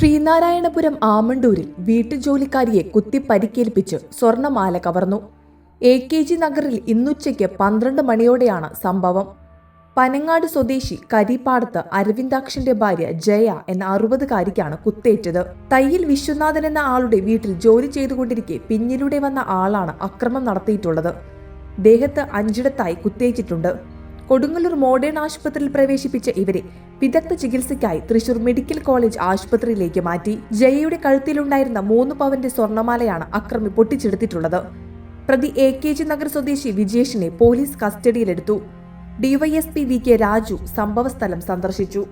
ശ്രീനാരായണപുരം ആമണ്ടൂരിൽ വീട്ടുജോലിക്കാരിയെ കുത്തി പരിക്കേൽപ്പിച്ച് സ്വർണമാല കവർന്നു. A K G നഗറിൽ ഇന്നുച്ചയ്ക്ക് പന്ത്രണ്ട് മണിയോടെയാണ് സംഭവം. പനങ്ങാട് സ്വദേശി കരിപ്പാടത്ത് അരവിന്ദാക്ഷന്റെ ഭാര്യ ജയ എന്ന അറുപതുകാരിക്കാണ് കുത്തേറ്റത്. തയ്യിൽ വിശ്വനാഥൻ എന്ന ആളുടെ വീട്ടിൽ ജോലി ചെയ്തുകൊണ്ടിരിക്കെ പിന്നിലൂടെ വന്ന ആളാണ് അക്രമം നടത്തിയിട്ടുള്ളത്. ദേഹത്ത് അഞ്ചിടത്തായി കുത്തേറ്റിട്ടുണ്ട്. കൊടുങ്ങല്ലൂർ മോഡേൺ ആശുപത്രിയിൽ പ്രവേശിപ്പിച്ച ഇവരെ വിദഗ്ധ ചികിത്സയ്ക്കായി തൃശൂർ മെഡിക്കൽ കോളേജ് ആശുപത്രിയിലേക്ക് മാറ്റി. ജയയുടെ കഴുത്തിലുണ്ടായിരുന്ന മൂന്ന് പവന്റെ സ്വർണമാലയാണ് അക്രമി പൊട്ടിച്ചെടുത്തിട്ടുള്ളത്. പ്രതി എ കെ ജി നഗർ സ്വദേശി വിജേഷിനെ പോലീസ് കസ്റ്റഡിയിലെടുത്തു. ഡിവൈഎസ്പി വി കെ രാജു സംഭവസ്ഥലം സന്ദർശിച്ചു.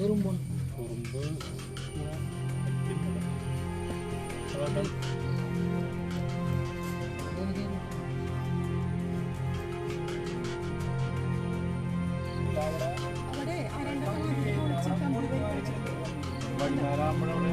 കുറുമ്പ് ഇങ്ങനെ ഇരിക്കുന്നുണ്ട്. വെച്ചിട്ടുണ്ട് വൈകുന്നേരം ആകുമ്പോഴവിടെ